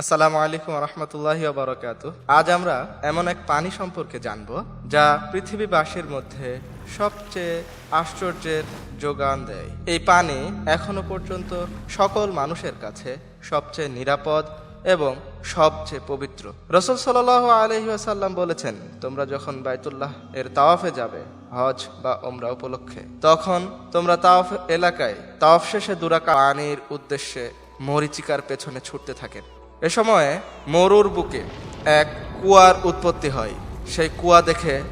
আসসালামু আলাইকুম রহমতুল্লাহি বারকাত আজ আমরা এমন এক পানি সম্পর্কে জানব, যা পৃথিবীবাসীর মধ্যে সবচেয়ে আশ্চর্যের যোগান দেয়। এই পানি এখনও পর্যন্ত সকল মানুষের কাছে সবচেয়ে নিরাপদ এবং সবচেয়ে পবিত্র। রসুল সাল আলহিহাসাল্লাম বলেছেন, তোমরা যখন বাইতুল্লাহ এর তাওয়াফে যাবে, হজ বা ওমরা উপলক্ষে, তখন তোমরা তাওয়াফ এলাকায়, তাওয়াফ শেষে দুরাকা পানির উদ্দেশ্যে মরিচিকার পেছনে ছুটতে থাকেন। এ সময়ে মরুর বুকে এক কুয়ার উৎপত্তি হয়। সেই কুয়া দেখে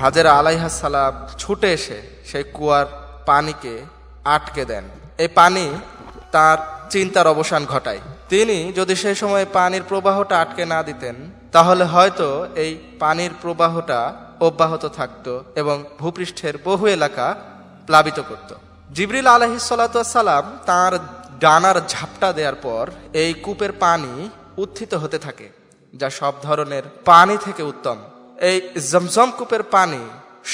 হাজেরা আলাইহাসালাম ছুটে এসে সেই কুয়ার পানিকে আটকে দেন। এই পানি তার চিন্তার অবসান ঘটায়। তিনি যদি সেই সময় পানির প্রবাহটা আটকে না দিতেন, তাহলে হয়তো এই পানির প্রবাহটা অব্যাহত থাকত এবং ভূপৃষ্ঠের বহু এলাকা প্লাবিত করত। জিবরিল আলহিসাল্লাম তার ডানার ঝাপটা দেওয়ার পর এই কূপের পানি উত্থিত হতে থাকে, যা সব ধরনের পানি থেকে উত্তম। এই জমজম কূপের পানি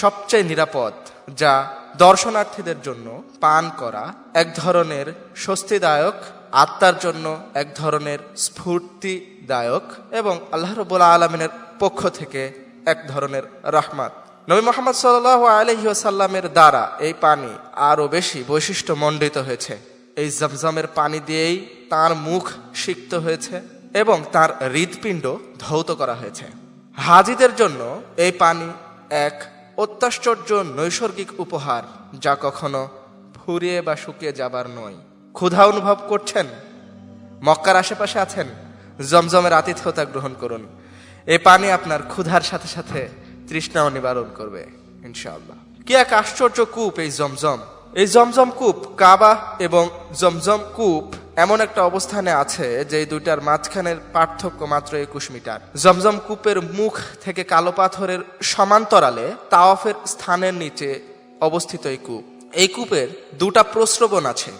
সবচেয়ে নিরাপদ, যা দর্শনার্থীদের জন্য পান করা এক ধরনের স্বস্তিদায়ক, আত্মার জন্য এক ধরনের স্ফূর্তিদায়ক এবং আল্লাহ রবুল্লা আলমিনের পক্ষ থেকে এক ধরনের রহমাত। নবী মোহাম্মদ সাল আলহিসাল্লামের দ্বারা এই পানি আরও বেশি বৈশিষ্ট্য মণ্ডিত হয়েছে। এই জমজমের পানি দিয়েই তার মুখ সিক্ত হয়েছে এবং তার হৃদপিণ্ড ধৌত করা হয়েছে। হাজিদের জন্য এই পানি এক অত্যাশ্চর্য নৈসর্গিক উপহার যা কখনো ফুরিয়ে বা শুকিয়ে যাবার নয়। ক্ষুধা অনুভব করছেন? মক্কার আশেপাশে আছেন? জমজমের আতিথ্যতা গ্রহণ করুন। এই পানি আপনার ক্ষুধার সাথে সাথে তৃষ্ণাও নিবারণ করবে, ইনশাআল্লাহ। কি এক আশ্চর্য কূপ এই জমজম। এই জমজম কূপ কাবা এবং জমজম কূপ এমন একটা অবস্থানে আছে যে দুইটার মাঝখানের পার্থক্য মাত্র একুশ মিটার। জমজম কূপের মুখ থেকে কালো পাথরের সমান্তরালে তাওয়াফের স্থানের নিচে অবস্থিত এই কূপ। এই কূপের দুটা প্রস্রবণ আছে,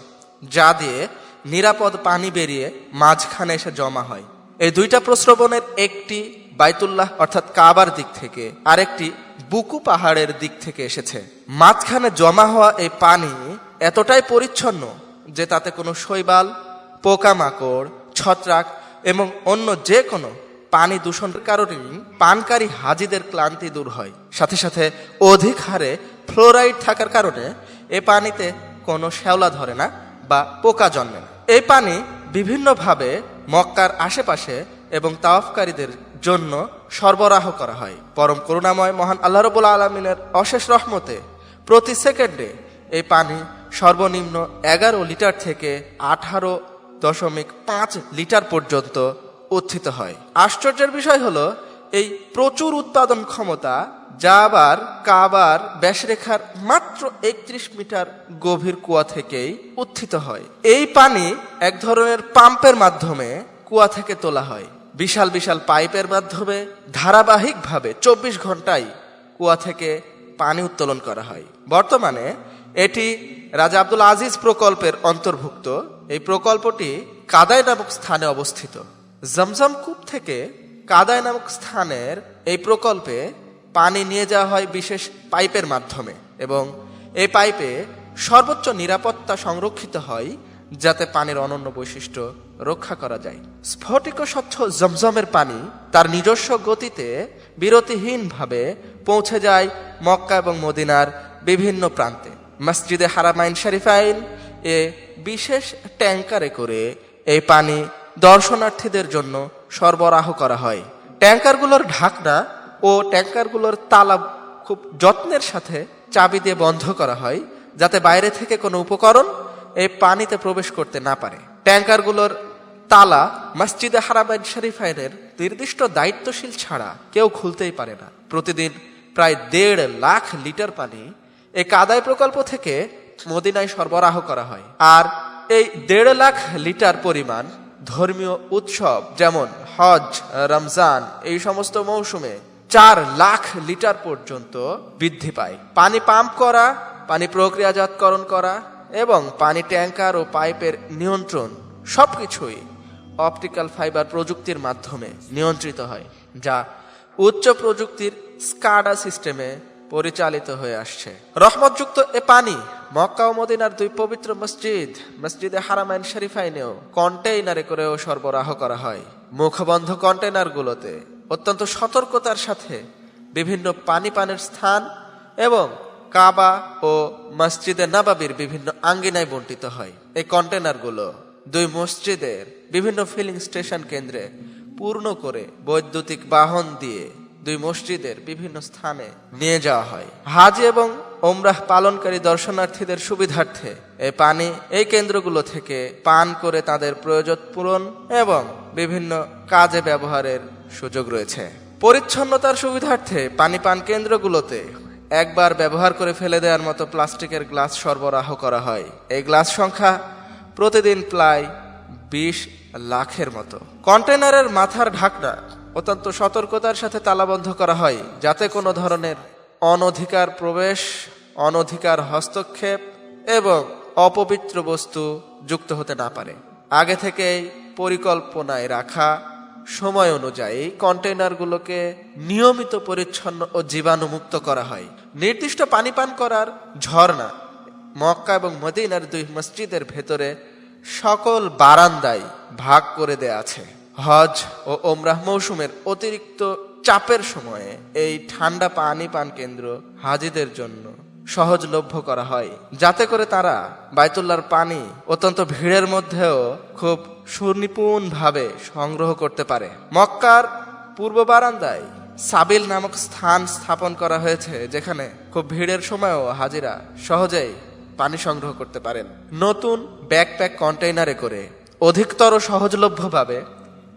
যা দিয়ে নিরাপদ পানি বেরিয়ে মাঝখানে এসে জমা হয়। এই দুইটা প্রস্রবণের একটি বাইতুল্লাহ অর্থাৎ কাবার দিক থেকে আরেকটি বুকু পাহাড়ের দিক থেকে এসেছে। মাঝখানে জমা হওয়া এই পানি এতটাই পরিচ্ছন্ন যে তাতে কোনো শৈবাল, পোকামাকড়, ছত্রাক এবং অন্য যে কোনো পানি দূষণের কারণেই পানকারী হাজিদের ক্লান্তি দূর হয়। সাথে সাথে অধিক হারে ফ্লোরাইড থাকার কারণে এ পানিতে কোনো শ্যাওলা ধরে না বা পোকা জন্মে না। এই পানি বিভিন্নভাবে মক্কার আশেপাশে এবং তাওয়াফকারীদের জন্য সরবরাহ করা হয়। পরম করুণাময় মহান আল্লাহ রবুল আলমিনের অশেষ রহমতে প্রতি সেকেন্ডে এই পানি সর্বনিম্ন এগারো লিটার থেকে আঠারো দশমিক পাঁচ লিটার পর্যন্ত উত্থিত হয়। আশ্চর্যের বিষয় হলো, এই প্রচুর উৎপাদন ক্ষমতা যা আবার কাবার, ব্যাসরেখার মাত্র একত্রিশ মিটার গভীর কুয়া থেকেই উত্থিত হয়। এই পানি এক ধরনের পাম্পের মাধ্যমে কুয়া থেকে তোলা হয়। বিশাল বিশাল পাইপের মাধ্যমে ধারাবাহিকভাবে চব্বিশ ঘন্টায় কুয়া থেকে পানি উত্তোলন করা হয়। বর্তমানে এটি রাজা আব্দুল আজিজ প্রকল্পের অন্তর্ভুক্ত। এই প্রকল্পটি কাদাই নামক স্থানে অবস্থিত। জমজম কূপ থেকে কাদাই নামক স্থানের এই প্রকল্পে পানি নিয়ে যাওয়া হয় বিশেষ পাইপের মাধ্যমে এবং এই পাইপে সর্বোচ্চ নিরাপত্তা সংরক্ষিত হয় যাতে পানির অনন্য বৈশিষ্ট্য রক্ষা করা যায়। স্ফটিক স্বচ্ছ জমজমের পানি তার নিজস্ব গতিতে বিরতিহীনভাবে পৌঁছে যায় মক্কা এবং মদিনার বিভিন্ন প্রান্তে। মসজিদে হারামাইন শরীফাইন এ বিশেষ ট্যাঙ্কারে করে এই পানি দর্শনার্থীদের জন্য সরবরাহ করা হয়। ট্যাঙ্কারগুলোর ঢাকনা ও ট্যাঙ্কারগুলোর তালা খুব যত্নের সাথে চাবি দিয়ে বন্ধ করা হয়, যাতে বাইরে থেকে কোনো উপকরণ এই পানিতে প্রবেশ করতে না পারে। ট্যাঙ্কারগুলোর তালা মসজিদে হারাবাইন শরীফাইনের নির্দিষ্ট দায়িত্বশীল ছাড়া কেউ খুলতেই পারে না। প্রতিদিন প্রায় দেড় লাখ লিটার পানি এই কাদায় প্রকল্প থেকে মদিনায় সরবরাহ করা হয়। আর এই দেড় লাখ লিটার পরিমাণ ধর্মীয় উৎসব যেমন হজ, রমজান, এই সমস্ত মৌসুমে চার লাখ লিটার পর্যন্ত বৃদ্ধি পায়। পানি পাম্প করা, পানি প্রক্রিয়াজাতকরণ করা এবং পানি ট্যাঙ্কার ও পাইপের নিয়ন্ত্রণ সবকিছুই অপটিক্যাল ফাইবার প্রযুক্তির মাধ্যমে নিয়ন্ত্রিত হয়, যা উচ্চ প্রযুক্তির স্কাডা সিস্টেমে পরিচালিত হয়ে আসছে। রহমতযুক্ত এ পানি মক্কা ও মদিনার দুই পবিত্র মসজিদ, মসজিদে হারামাইন শরীফাইনেও কন্টেইনারে করেও সরবরাহ করা হয়। মুখবন্ধ কন্টেনারগুলোতে অত্যন্ত সতর্কতার সাথে বিভিন্ন পানি পানের স্থান এবং কাবা ও মসজিদে নাবাবির বিভিন্ন আঙ্গিনায় বন্টিত হয়। এই কন্টেনারগুলো দুই মসজিদের বিভিন্ন ফিলিং স্টেশন কেন্দ্রে পূর্ণ করে বৈদ্যুতিক বাহন দিয়ে দুই মসজিদের বিভিন্ন স্থানে নিয়ে যাওয়া হয়। হাজ এবং ওমরাহ পালনকারী দর্শনার্থীদের সুবিধার্থে এই পানি এই কেন্দ্রগুলো থেকে পান করে তাদের প্রয়োজন পূরণ এবং বিভিন্ন কাজে ব্যবহারের সুযোগ রয়েছে। পরিচ্ছন্নতার সুবিধার্থে পানি পান কেন্দ্রগুলোতে একবার ব্যবহার করে ফেলে দেওয়ার মতো প্লাস্টিকের গ্লাস সরবরাহ করা হয়। এই গ্লাস সংখ্যা প্রতিদিন প্রায় বিশ লাখের মতো। কন্টেনারের মাথার ঢাকনা অত্যন্ত সতর্কতার সাথে তালাবন্ধ করা হয়, যাতে কোনো ধরনের অনধিকার প্রবেশ, অনধিকার হস্তক্ষেপ এবং অপবিত্র বস্তু যুক্ত হতে না পারে। আগে থেকেই পরিকল্পনায় রাখা সময় অনুযায়ী কন্টেনারগুলোকে নিয়মিত পরিচ্ছন্ন ও জীবাণুমুক্ত করা হয়। নির্দিষ্ট পানি পান করার ঝর্ণা মক্কা এবং মদিনার দুই মসজিদের ভেতরে সকল বারান্দায় ভাগ করে দেয়া আছে। হজ ও ওমরাহ মৌসুমের অতিরিক্ত চাপের সময়ে এই ঠান্ডা পানি পান কেন্দ্র হাজিদের জন্য সহজলভ্য করা হয়। যাতে করে তারা বাইতুল্লার পানি অত্যন্ত ভিড়ের মধ্যেও খুব সুনিপুণভাবে সংগ্রহ করতে পারে। মক্কার পূর্ব বারান্দায় সাবিল নামক স্থান স্থাপন করা হয়েছে, যেখানে খুব ভিড়ের সময়ও হাজিরা সহজেই পানি সংগ্রহ করতে পারেন। নতুন ব্যাকপ্যাক কন্টেইনারে করে অধিকতর সহজলভ্যভাবে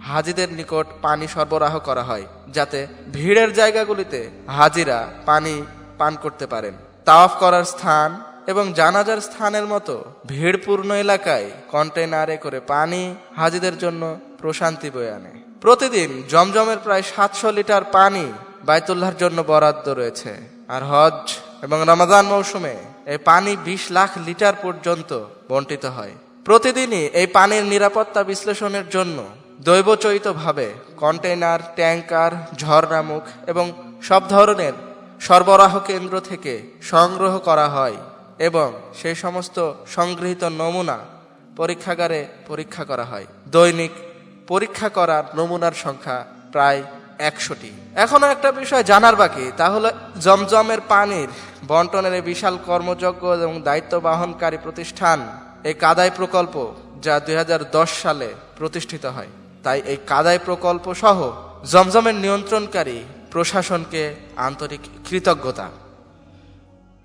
হাজিদের নিকট পানি সরবরাহ করা হয়, যাতে ভিড়ের জায়গাগুলিতে হাজিরা পানি পান করতে পারেন। তাওয়াফ করার স্থান এবং জানাজার স্থানের মতো ভিড়পূর্ণ এলাকায় কন্টেনারে করে পানি হাজিদের জন্য প্রশান্তি বয়ে আনে। প্রতিদিন জমজমের প্রায় সাতশো লিটার পানি বাইতুল্লাহর জন্য বরাদ্দ রয়েছে। আর হজ এবং রমাদান মৌসুমে এই পানি বিশ লাখ লিটার পর্যন্ত বন্টিত হয়। প্রতিদিনই এই পানির নিরাপত্তা বিশ্লেষণের জন্য দৈবচয়িতভাবে কন্টেইনার ট্যাঙ্কার ঝর্ণামুখ এবং সব ধরনের সরবরাহ কেন্দ্র থেকে সংগ্রহ করা হয় এবং সেই সমস্ত সংগৃহীত নমুনা পরীক্ষাগারে পরীক্ষা করা হয়। দৈনিক পরীক্ষা করার নমুনার সংখ্যা প্রায় একশোটি। এখনও একটা বিষয় জানার বাকি, তা হলো জমজমের পানির বন্টনের বিশাল কর্মযজ্ঞ এবং দায়িত্ব বহনকারী প্রতিষ্ঠান এই কাদাই প্রকল্প যা দুই হাজার দশ সালে প্রতিষ্ঠিত হয়। তাই এই কাদাই প্রকল্প সহ জমজমের নিয়ন্ত্রণকারী প্রশাসনকে আন্তরিক কৃতজ্ঞতা।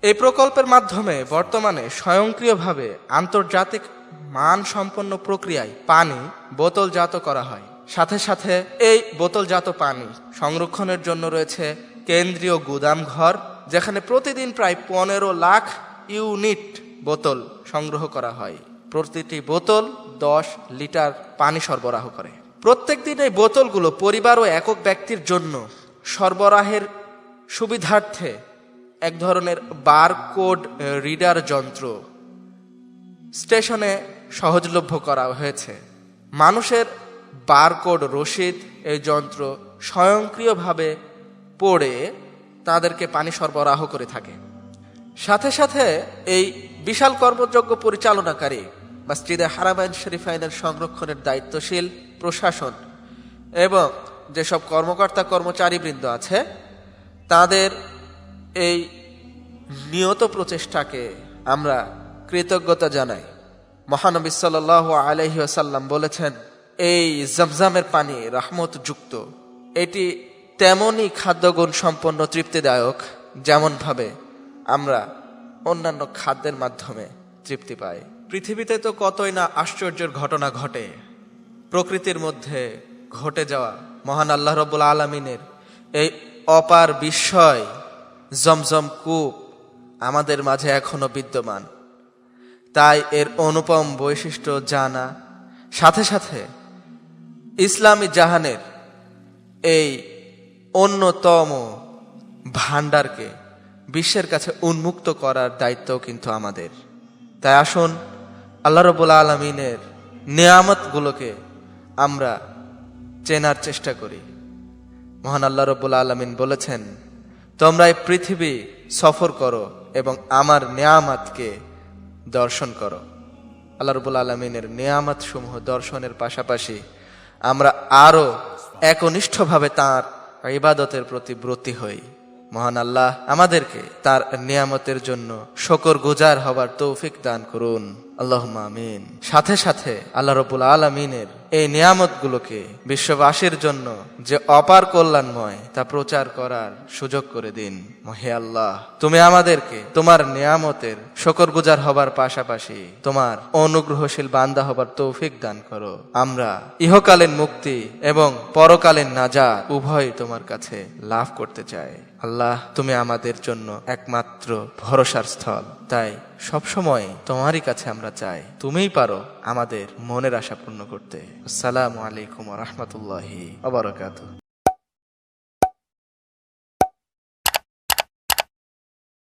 এই প্রকল্পের মাধ্যমে বর্তমানে স্বয়ংক্রিয়ভাবে আন্তর্জাতিক মান সম্পন্ন প্রক্রিয়ায় পানি বোতলজাত করা হয়। সাথে সাথে এই বোতলজাত পানি সংরক্ষণের জন্য রয়েছে কেন্দ্রীয় গুদাম ঘর যেখানে প্রতিদিন প্রায় পনেরো লাখ ইউনিট বোতল সংগ্রহ করা হয়। প্রতিটি বোতল দশ লিটার পানি সরবরাহ করে। প্রত্যেক দিন এই বোতলগুলো পরিবার ও একক ব্যক্তির জন্য সরবরাহের সুবিধার্থে এক ধরনের বারকোড রিডার যন্ত্র স্টেশনে সহজলভ্য করা হয়েছে। মানুষের বারকোড রসিদ এই যন্ত্র স্বয়ংক্রিয়ভাবে পড়ে তাদেরকে পানি সরবরাহ করে থাকে। সাথে সাথে এই বিশাল কর্মযজ্ঞ পরিচালনাকারী মসজিদে হারামাইন শরীফাইনের সংরক্ষণের দায়িত্বশীল প্রশাসন এবং যেসব কর্মকর্তা, কর্মচারীবৃন্দ আছে, তাদের এই নিয়ত প্রচেষ্টাকে আমরা কৃতজ্ঞতা জানাই। মহানবী সাল আলহি আসাল্লাম বলেছেন, এই জমজমের পানি রাহমত যুক্ত। এটি তেমনই খাদ্যগুণ সম্পন্ন তৃপ্তিদায়ক যেমনভাবে আমরা অন্যান্য খাদ্যের মাধ্যমে তৃপ্তি পাই। পৃথিবীতে তো কতই না আশ্চর্যের ঘটনা ঘটে। প্রকৃতির মধ্যে ঘটে যাওয়া মহান আল্লাহ রব্বুল আলমিনের এই অপার বিস্ময়, জমজম কূপ আমাদের মাঝে এখনও বিদ্যমান। তাই এর অনুপম বৈশিষ্ট্য জানা। সাথে সাথে ইসলামী জাহানের এই অন্যতম ভাণ্ডারকে বিশ্বের কাছে উন্মুক্ত করার দায়িত্ব কিন্তু আমাদের। তাই আসুন আল্লাহ রবুল্লা আলমিনের নিয়ামতগুলোকে আমরা চেনার চেষ্টা করি। মহান আল্লাহ রবুল্লা আলমিন বলেছেন, তোমরা এই পৃথিবী সফর করো এবং আমার নেয়ামাতকে দর্শন করো। আল্লাহ রবুল আলমিনের নেয়ামত সমূহ দর্শনের পাশাপাশি আমরা আরও একনিষ্ঠভাবে তার ইবাদতের প্রতি ব্রতী হই। মহান আল্লাহ আমাদেরকে তার নিয়ামতের জন্য শকর গুজার হবার তৌফিক দান করুন। আল্লাহ আমিন। সাথে সাথে আল্লাহ রবুল আলমিনের এই নিয়ামতগুলোকে বিশ্ববাসীর জন্য যে অপার কল্যাণময় তা প্রচার করার সুযোগ করে দিন। হে আল্লাহ, তুমি আমাদেরকে তোমার নিয়ামতের শকর গুজার হবার পাশাপাশি তোমার অনুগ্রহশীল বান্দা হবার তৌফিক দান করো। আমরা ইহকালীন মুক্তি এবং পরকালীন নাজা উভয় তোমার কাছে লাভ করতে চাই। আল্লাহ, তুমি আমাদের জন্য একমাত্র ভরসার স্থল। তাই সবসময় তোমারই কাছে আমরা চাই। তুমিই পারো আমাদের মনের আশা পূর্ণ করতে। আসসালামু আলাইকুম রহমতুল্লাহি আবরকাত